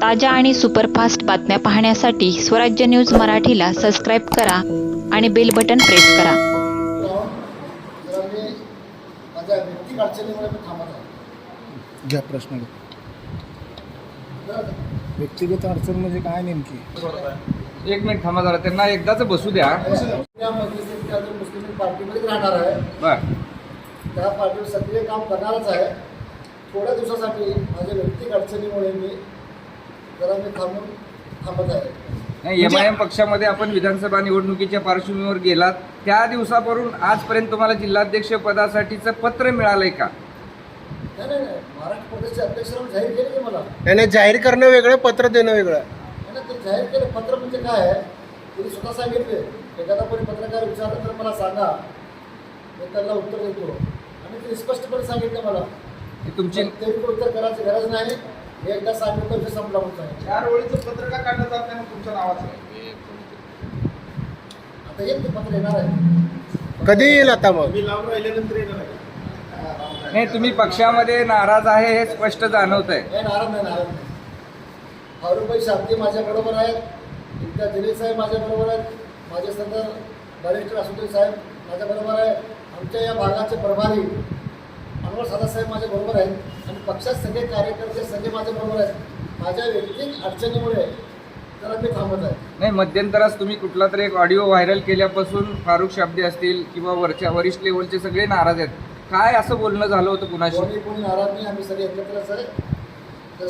ताज्या आणि सुपरफास्ट बातम्या पाहण्यासाठी स्वराज्य न्यूज मराठीला सबस्क्राईब करा आणि बेल बटन प्रेस करा. घ्या प्रश्न? व्यक्तिगत अडचण म्हणजे काय नेमकी? एक मिनिट थांबा जरा त्यांना एकदाच बसू द्या. मुस्लिम राहणार आहे त्या पार्टीवर सक्रिय काम करणारच आहे. थोड्या दिवसासाठी माझ्या व्यक्तिगत अडचणीमुळे मी जरा मी थांबून थांबत आहे. नाही एम आय एम पक्षामध्ये आपण विधानसभा निवडणुकीच्या पार्श्वभूमीवर गेलात. त्या दिवसापासून आजपर्यंत तुम्हाला जिल्हाध्यक्ष पदासाठीचं पत्र मिळालंय का? नाही नाही नाही. महाराष्ट्र प्रदेशचे अध्यक्ष जाहीर केले की मला? त्याने जाहीर करणं वेगळं पत्र देणं वेगळं. नाही ना, ते जाहीर केलं. पत्र म्हणजे काय आहे? ते स्वतः सांगितले. एखादा कोणी पत्रकार विचारलं तर मला सांगा. मी त्याला उत्तर देतो. आणि ते स्पष्टपणे सांगितलं मला. की तुमची तरी पण उत्तर करायची गरज नाही. एकदा सांगितलं विषय संपला सांगितलं चार ओळीचं पत्र का काढलं जात नाही मग तुमच्या नावाचं. आता ते पत्र येणार आहे. कधी येईल आता मग? मी लांब राहिल्यानंतर येणार आहे. नाही तुम्ही पक्षामध्ये नाराज आहे हे स्पष्ट जाणवत आहे हे नाराज नाही नाराज नाही. फारुखभाई शाब्दी माझ्याबरोबर आहेत. इथल्या दिलीप साहेब माझ्याबरोबर आहेत. माझे संत डायरेक्टर असुद्दीन साहेब माझ्याबरोबर आहे. आमच्या या भागाचे प्रभारी अनवर सादा साहेब माझ्याबरोबर आहेत आणि पक्षात सगळे कार्यकर्ते सगळे माझ्याबरोबर आहेत. माझ्या व्यक्तिगत अडचणीमुळे जरा मी थांबत आहे. नाही मध्यंतरास तुम्ही कुठला तरी एक ऑडिओ व्हायरल केल्यापासून फारुख शाब्दी असतील किंवा वरच्या वरिष्ठ लेवलचे सगळे नाराज आहेत. काय असं बोलणं झालं होतं कुणाशी? कोणी कोणी नाराज नाही आम्ही सगळे एकत्रच आहे तर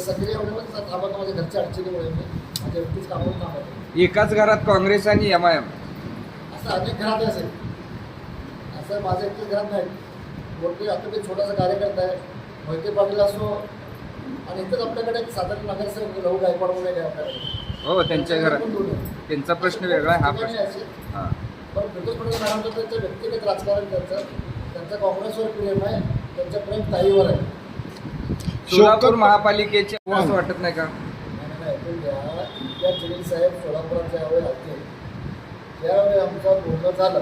थांबत माझ्या घरच्या अडचणीमुळे मी माझ्या व्यक्तीच कामावर थांबत आहे. एकाच घरात काँग्रेस आणि एम आय एम असं अनेक घरात असेल असं माझं एकच घरात नाही. मोठे आता ते छोटासा कार्यकर्ता आहे. मोहिते पाटील असो आणि इथंच आपल्याकडे एक साधारण नगरसेवक लहू गायकवाड म्हणून आहे आपल्याकडे. हो त्यांच्या घरात. त्यांचा प्रश्न वेगळा आहे हा प्रश्न. हां. पण फिरोज पटेल मॅडमचं त्यांचं व्यक्तिगत राजकारण त्यांचं त्यांचं काँग्रेसवर प्रेम आहे त्यांचं प्रेम ताईवर आहे. सोलापूर महापालिकेचे असं वाटत नाही का? नाही, नाही, ऐकून घ्या. त्या जलील साहेब सोलापुरात ज्यावेळी आले त्यावेळी आमचं बोलणं झालं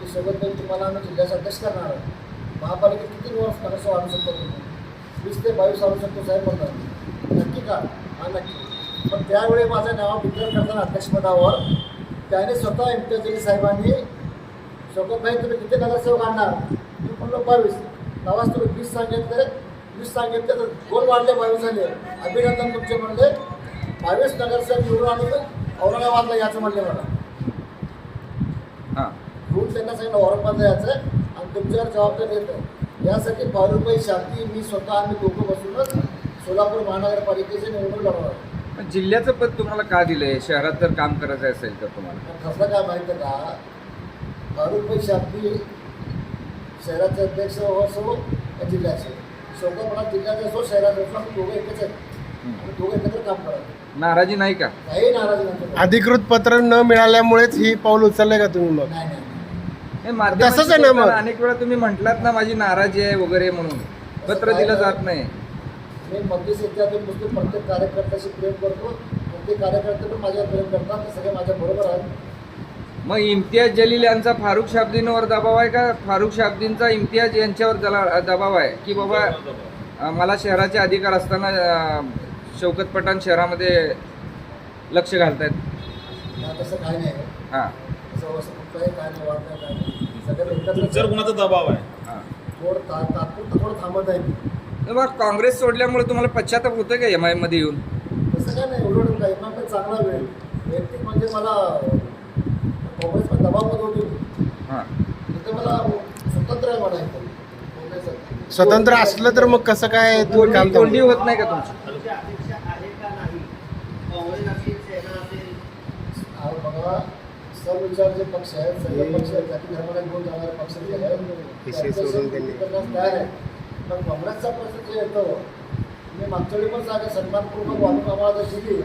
की सोबत तुम्हाला आम्ही जिल्ह्याचा अध्यक्ष करणार आहे. महापालिकेत किती वर्ष नगरसेवा आणू शकतो तुम्ही? वीस ते बावीस आणू शकतो साहेब म्हणतात. नक्की का? हा नक्की. पण त्यावेळी माझं नाव डिक्लेअर करताना अध्यक्षपदावर त्याने स्वतः इम्तियाज जलील साहेबांनी शोकतभाई तुम्ही किती नगरसेवक आणणार? मी म्हणलो बावीस. तेव्हाच तुम्ही वीस सांगितले. वीस सांगितले तर गोल वाढले बावीस झाले. अभिनंदन तुमचे म्हणले. बावीस नगरसेवक निवडून आणून औरंगाबादला याचं म्हणले मला. हां. रूल त्यांना सांगितलं औरंगाबादला यायचं. तुमच्यावर जबाबदारी येतं यासाठी फारुखभाई शांती मी स्वतः आम्ही दोघं बसूनच सोलापूर महानगरपालिकेचे निवडणूक लढवणार आहे. पण जिल्ह्याचं पद तुम्हाला का दिलंय? शहरात जर काम करायचं असेल तर तुम्हाला. कसं काय माहिती आहे का? फारुखभाई शांती शहराचे अध्यक्ष असो या जिल्ह्याचे? शोकापणा जिल्ह्याचे असो शहराचे असो आम्ही दोघं एकच आहेत. आम्ही दोघं एकत्र काम करायचं. नाराजी नाही का? काही नाराजी नाही. अधिकृत पत्र न मिळाल्यामुळेच ही पाऊल उचललंय का तुम्ही मग? नाही. तसंच आहे ना मग. अनेक वेळा तुम्ही म्हटलात ना माझी नाराजी आहे वगैरे म्हणून. पत्र दिलं जात नाही. मी मुस्लिम प्रत्येक कार्यकर्त्याशी प्रेम करतो. प्रत्येक कार्यकर्ते पण माझ्यावर प्रेम करतात ते सगळे माझ्या बरोबर आहेत. मग इम्तियाज जलील यांचा फारुख शाब्दींवर दबाव आहे का? फारुख शाब्दींचा इम्तियाज यांच्यावर जला दबाव आहे? की बाबा मला शहराचे अधिकार असताना शौकत पठाण शहरामध्ये लक्ष घालतायत? तसं काही नाही. हां. तसं काय नाही वाद तुमच्यावर कुणाचा दबाव आहे. हां. थोडं ता तात्पुरतं थोडं थांबत आहे तर मग काँग्रेस सोडल्यामुळे तुम्हाला पश्चाताप होतं का एममध्ये येऊन? तसं काय नाही एवढं काही पण चांगला वेळ वैयक्तिक म्हणजे मला काँग्रेसमध्ये दबावमध्ये होती. हां. तिथे मला स्वतंत्र काँग्रेस स्वतंत्र असलं तर मग कसं काय तुम्ही काम कोंडी थांबवलं? होत नाही का तुमची? आज बघा पक्ष आहेत सगळे पक्ष आहेत जाती धर्माला घेऊन जाणारे पक्ष जे आहेत तयार आहे पण काँग्रेसचा प्रश्न जे येतो मी मागच्या वेळी पण सांगा सन्मानपूर्वक वाहतूक आम्हाला जर दिली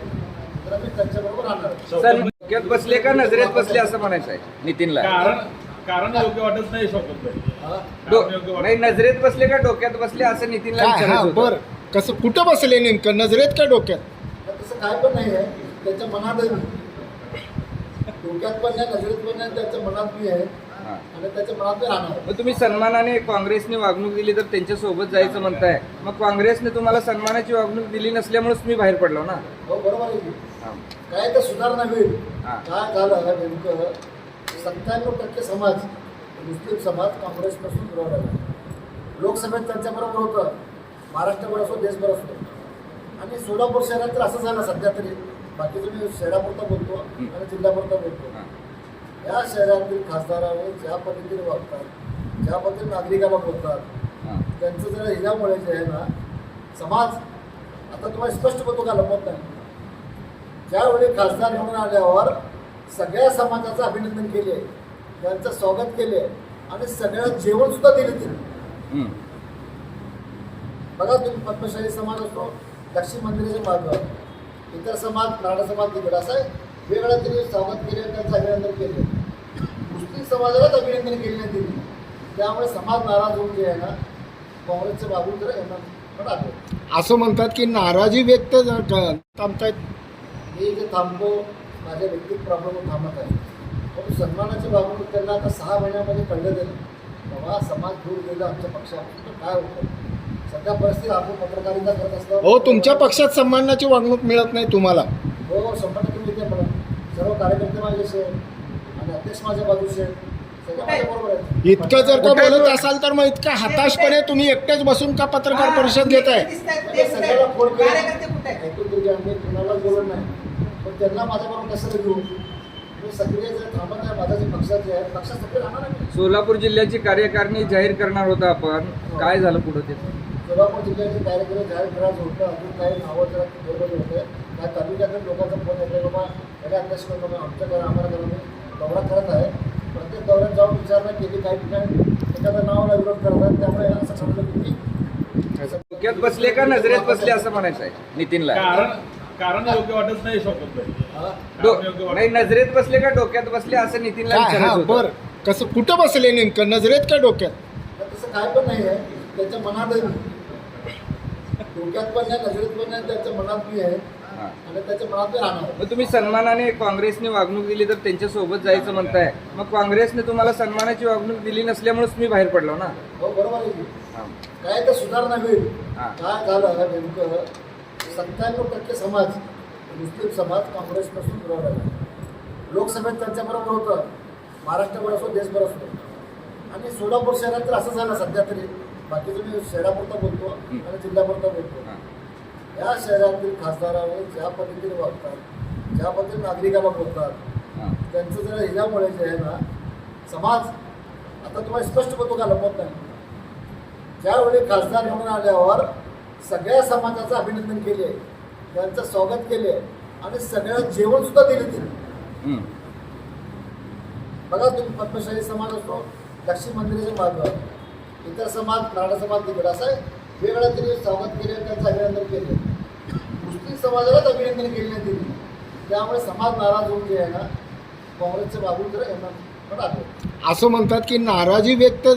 तर आम्ही त्यांच्याबरोबर डोक्यात बसले का नजरेत बसले असं म्हणायचं आहे? नितीनला. कारण कारण योग्य वाटत नाही शोकत हा? नाही नजरेत बसले का डोक्यात बसले असं नितीनला हा विचारायचं होतं. बर. कसं कुठं बसले नेमकं? नजरेत का डोक्यात? तसं काय पण नाही आहे त्याच्या मनात. डोक्यात पण नाही नजरेत पण नाही त्याच्या मनात मी आहे. हा. आणि त्याच्या मनात राहणार. मग तुम्ही सन्मानाने काँग्रेसने वागणूक दिली तर त्यांच्यासोबत जायचं म्हणताय. मग काँग्रेसने तुम्हाला सन्मानाची वागणूक दिली नसल्यामुळेच तुम्ही बाहेर पडलो ना? हो बरोबर आहे की. हा. काय तर सुधारणा होईल हा. काय झालं नेमकं? सत्त्याण्णव टक्के समाज मुस्लिम समाज काँग्रेसपासून दूर राहिला. लोकसभेत त्यांच्याबरोबर होतं. महाराष्ट्रभर असो देशभर असो. आणि सोलापूर शहरात तर असं झालं सध्या तरी. बाकी तुम्ही शहरापुरता बोलतो आणि जिल्ह्यापुरता बोलतो. या शहरातील खासदारावर ज्या पद्धतीने वागतात ज्या पद्धतीने नागरिकाला बोलतात. त्यांचं जरा हिल्यामुळे जे आहे ना समाज आता तुम्हाला स्पष्ट बोलतो का लपवत नाही ज्यावेळी खासदार निवडून आल्यावर सगळ्या समाजाचं अभिनंदन केले त्यांचं स्वागत केले आणि सगळ्या जेवण सुद्धा दिले तिने हम्म. बघा तुम्ही पद्मशाही समाज असतो दक्षिण मंदिराच्या मागं इतर समाज मराठा समाज तिकडे. असं आहे. वेगळं तिने स्वागत केले त्यांचं अभिनंदन केले. मुस्लिम समाजालाच अभिनंदन केले नाही तिने. त्यामुळे समाज नाराज होऊन जे आहे ना काँग्रेसच्या बाजून जरा यांना असं म्हणतात की नाराजी व्यक्त थांबतायत. मी जे थांबतो. माझ्या व्यक्तिगत प्रॉब्लेम थांबत आहे. पण सन्मानाची बाबून त्यांना आता सहा महिन्यामध्ये कळलं जाईल बाबा समाज दूर गेला आमच्या पक्षापासून. तर काय होतं? सध्या परिस्थिती आपण पत्रकारिता करत असतो. हो तुमच्या पक्षात सन्मानाची वागणूक मिळत नाही तुम्हाला. हो शंभर टक्के मिळते मला सर्व कार्यकर्ते आहेत आणि अध्यक्ष माझ्या आहेत. इतकं जर का बोलत असाल तर मग इतका हताशपणे तुम्ही एकटेच बसून का पत्रकार परिषद घेताय? मी सगळ्याला फोन बोलत नाही. पण त्यांना माझ्याबरोबर कसं घेऊ आहे माझा आहे आहे. सोलापूर जिल्ह्याची कार्यकारिणी जाहीर करणार होता आपण. काय झालं पुढे ते? सोलापूर जिल्ह्याचे कार्यक्रम जाहीर करायचं होतं अजून काही नावं जरा फेरबदल होते त्या तालुक्यातील लोकांचा फोन येतो बाबा त्याला अध्यक्ष करतो आमच्या घरा आम्हाला घरा मी दौरा करत आहे. प्रत्येक दौऱ्यात जाऊन विचारणा केली काही ठिकाणी. एखाद्या नावाला विरोध करत आहेत. त्यामुळे असं समजलं की मी डोक्यात बसले का नजरेत बसले असं म्हणायचं आहे? नितीनला. कारण कारण योग्य वाटत नाही शोकत नाही. नजरेत बसले का डोक्यात बसले असं नितीनला हा विचारायचं बर. कसं कुठं बसले नेमकं? नजरेत का डोक्यात? तसं काय पण नाही आहे. त्याच्या मनात आहे. डोक्यात पण नाही नजरेत पण नाही त्याच्या मनात मी आहे. हा. आणि त्याच्या मनात मी राहणार. मग तुम्ही सन्मानाने काँग्रेसने वागणूक दिली तर त्यांच्यासोबत जायचं म्हणताय. मग काँग्रेसने तुम्हाला सन्मानाची वागणूक दिली नसल्यामुळेच तुम्ही बाहेर पडलो ना? हो बरोबर आहे की. हा. काय तर सुधारणा होईल. हा. काय झालं नेमकं? सत्त्याण्णव टक्के समाज मुस्लिम समाज काँग्रेसपासून दूर राहिला. लोकसभेत त्यांच्याबरोबर होतं. महाराष्ट्रभर असो देशभर असो. आणि सोलापूर शहरात तर असं झालं सध्या तरी. बाकी तुम्ही शहरापुरता बोलतो आणि जिल्ह्यापुरता बोलतो. या शहरातील खासदारावर ज्या पद्धतीने वागतात ज्या पद्धतीने नागरिकाला बोलतात. त्यांचं जरा हिल्यामुळे जे आहे ना समाज आता तुम्हाला स्पष्ट बोलतो का लपवत नाही ज्यावेळी खासदार निवडून आल्यावर सगळ्या समाजाचं अभिनंदन केले त्यांचं स्वागत केले आणि सगळ्या जेवण सुद्धा दिले तिने. बघा तुम्ही पद्मशाही समाज असतो दक्षिण मंदिराच्या मागं इतर समाज मराठा समाज तिकडे. असं आहे. वेगळं तिने स्वागत केले त्यांचं अभिनंदन केले. मुस्लिम समाजालाच अभिनंदन केले नाही तिने. त्यामुळे समाज नाराज होऊन जे आहे ना काँग्रेसच्या बाजून जर यांना पण असं म्हणतात की नाराजी व्यक्त